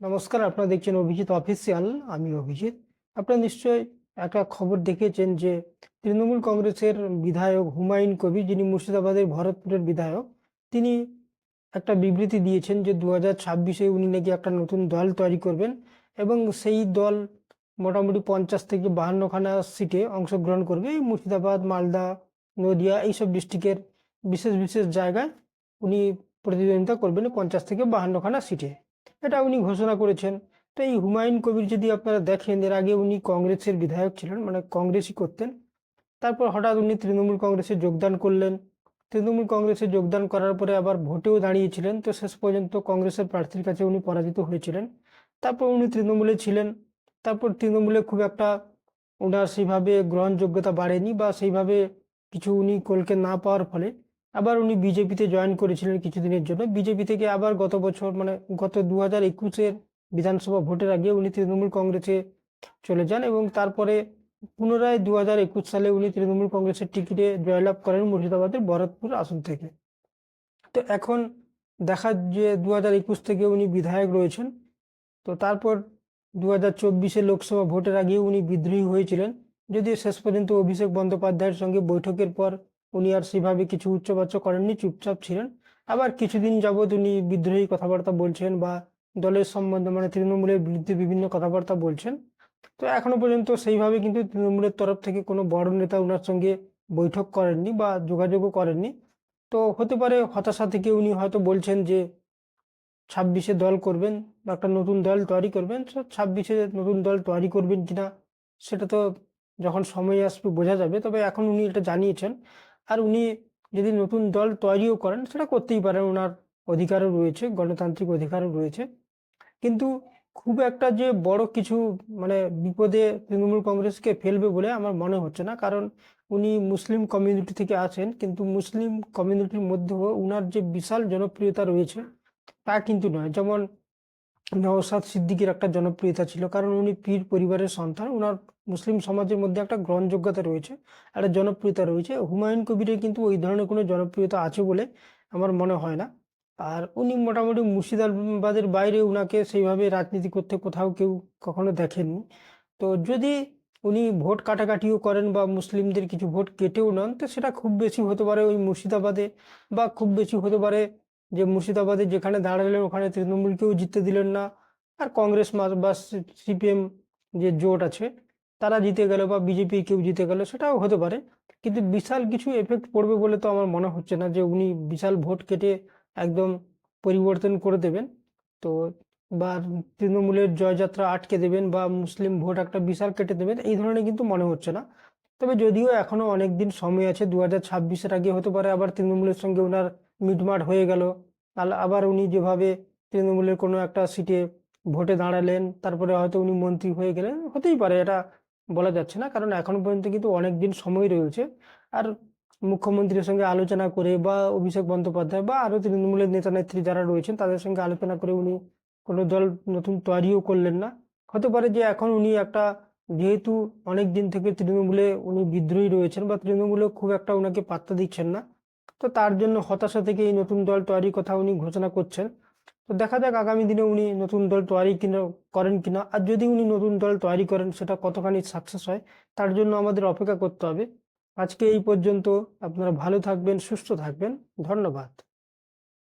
নমস্কার, আপনারা দেখছেন অভিজিৎ অফিসিয়াল, আমি অভিজিৎ। আপনারা নিশ্চয়ই একটা খবর দেখেছেন যে তৃণমূল কংগ্রেসের বিধায়ক হুমায়ুন কবি যিনি মুর্শিদাবাদের ভরতপুরের বিধায়ক, তিনি একটা বিবৃতি দিয়েছেন যে দু হাজার ছাব্বিশে উনি নাকি একটা নতুন দল তৈরি করবেন এবং সেই দল মোটামুটি পঞ্চাশ থেকে বাহান্নখানা সিটে অংশগ্রহণ করবে। এই মুর্শিদাবাদ, মালদা, নদিয়া এইসব ডিস্ট্রিক্টের বিশেষ বিশেষ জায়গায় উনি প্রতিদ্বন্দ্বিতা করবেন পঞ্চাশ থেকে বাহান্নখানা সিটে। এটা উনি ঘোষণা করেছেন। তো এই হুমায়ুন কবির যদি আপনারা দেখেন, এর আগে উনি কংগ্রেসের বিধায়ক ছিলেন মানে কংগ্রেসই করতেন। তারপর হঠাৎ উনি তৃণমূল কংগ্রেসে যোগদান করলেন। তৃণমূল কংগ্রেসে যোগদান করার পরে আবার ভোটেও দাঁড়িয়েছিলেন। তো শেষ পর্যন্ত কংগ্রেসের প্রার্থীর কাছে উনি পরাজিত হয়েছিলেন। তারপর উনি তৃণমূলে ছিলেন। তারপর তৃণমূলে খুব একটা ওনার সেইভাবে গ্রহণযোগ্যতা বাড়েনি বা সেইভাবে কিছু উনি কলকে না পাওয়ার ফলে আবার উনি বিজেপিতে জয়েন করেছিলেন কিছুদিনের জন্য। বিজেপি থেকে আবার গত বছর মানে গত দু হাজার একুশের বিধানসভা ভোটের আগে উনি তৃণমূল কংগ্রেসে চলে যান এবং তারপরে পুনরায় দু হাজার একুশ সালে উনি তৃণমূল কংগ্রেসের টিকিটে জয়লাভ করেন মুর্শিদাবাদের ভরতপুর আসন থেকে। তো এখন দেখা যে দু হাজার একুশ থেকে উনি বিধায়ক রয়েছেন, তো তারপর দু হাজার চব্বিশে লোকসভা ভোটের আগে উনি বিদ্রোহী হয়েছিলেন। যদিও শেষ পর্যন্ত অভিষেক বন্দ্যোপাধ্যায়ের সঙ্গে বৈঠকের পর উনি আর সেভাবে কিছু উচ্চবাচ্য করেননি, চুপচাপ ছিলেন। আবার কিছুদিন যাবৎ উনি বিদ্রোহী কথাবার্তা বলছেন বা দলের সম্বন্ধে মানে তৃণমূলের বিরুদ্ধে বিভিন্ন কথাবার্তা বলছেন। তো এখনও পর্যন্ত সেইভাবে কিন্তু তৃণমূলের তরফ থেকে কোনো বড় নেতা ওনার সঙ্গে বৈঠক করেননি বা যোগাযোগও করেননি। তো হতে পারে হতাশা থেকে উনি হয়তো বলছেন যে ছাব্বিশে দল করবেন বা একটা নতুন দল তৈরি করবেন। তো ছাব্বিশে নতুন দল তৈরি করবেন কিনা সেটা তো যখন সময় আসবে বোঝা যাবে। তবে এখন উনি এটা জানিয়েছেন আর উনি যদি নতুন দল তৈরিও করেন, সেটা করতেই পারেন। ওনার অধিকারও রয়েছে, গণতান্ত্রিক অধিকারও রয়েছে। কিন্তু খুব একটা যে বড় কিছু মানে বিপদে তৃণমূল কংগ্রেসকে ফেলবে বলে আমার মনে হচ্ছে না। কারণ উনি মুসলিম কমিউনিটি থেকে আছেন, কিন্তু মুসলিম কমিউনিটির মধ্যেও উনার যে বিশাল জনপ্রিয়তা রয়েছে, তা কিন্তু নয়। যেমন নওশাদ সিদ্দিকীর একটা জনপ্রিয়তা ছিল, কারণ উনি পীর পরিবারের সন্তান। ওনার মুসলিম সমাজের মধ্যে একটা গ্রহণযোগ্যতা রয়েছে, একটা জনপ্রিয়তা রয়েছে। হুমায়ুন কবিরের কিন্তু ওই ধরনের কোনো জনপ্রিয়তা আছে বলে আমার মনে হয় না। আর উনি মোটামুটি মুর্শিদাবাদের বাইরে উনাকে সেইভাবে রাজনীতি করতে কোথাও কেউ কখনো দেখেননি। তো যদি উনি ভোট কাটাকাটিও করেন বা মুসলিমদের কিছু ভোট কেটেও নেন, তো সেটা খুব বেশি হতে পারে ওই মুর্শিদাবাদে বা খুব বেশি হতে পারে যে মুর্শিদাবাদে যেখানে দাঁড়ালেন, ওখানে তৃণমূলকেও জিততে দিলেন না। আর কংগ্রেস বা সিপিএম যে জোট আছে, তারা জিতে গেল বা বিজেপি কেউ জিতে গেল, সেটাও হতে পারে। কিন্তু বিশাল কিছু এফেক্ট পড়বে বলে তো আমার মনে হচ্ছে না যে উনি বিশাল ভোট কেটে একদম পরিবর্তন করে দেবেন। তো বা তৃণমূলের জয়যাত্রা আটকে দেবেন বা মুসলিম ভোট একটা বিশাল কেটে দেবেন, এই ধরনের কিন্তু মনে হচ্ছে না। তবে যদিও এখনও অনেক দিন সময় আছে দু হাজার ছাব্বিশের আগে হতে পারে, আবার তৃণমূলের সঙ্গে ওনার মিটমাট হয়ে গেল। আবার উনি যেভাবে তৃণমূলের কোনো একটা সিটে ভোটে দাঁড়ালেন, তারপরে হয়তো উনি মন্ত্রী হয়ে গেলেন, হতেই পারে, এটা বলা যাচ্ছে না। কারণ এখন পর্যন্ত কিন্তু অনেক দিন সময় রয়েছে। আর মুখ্যমন্ত্রীর সঙ্গে আলোচনা করে বা অভিষেক বন্দ্যোপাধ্যায় বা আরও তৃণমূলের নেতা নেত্রী যারা রয়েছেন, তাদের সঙ্গে আলোচনা করে উনি কোনো দল নতুন তৈরিও করলেন না। হতে পারে যে এখন উনি একটা, যেহেতু অনেক দিন থেকে তৃণমূলে উনি বিদ্রোহী রয়েছেন বা তৃণমূলে খুব একটা ওনাকে পাত্তা দিচ্ছেন না তো তার জন্য হতাশা থেকে এই নতুন দল তৈরির কথা উনি ঘোষণা করছেন। তো দেখা যাক আগামী দিনে উনি নতুন দল তৈরি কিনা, করেন কিনা। আর যদি উনি নতুন দল তৈরি করেন, সেটা কতখানি সাকসেস হয়, তার জন্য আমাদের অপেক্ষা করতে হবে। আজকে এই পর্যন্ত আপনারা ভালো থাকবেন, সুস্থ থাকবেন। ধন্যবাদ।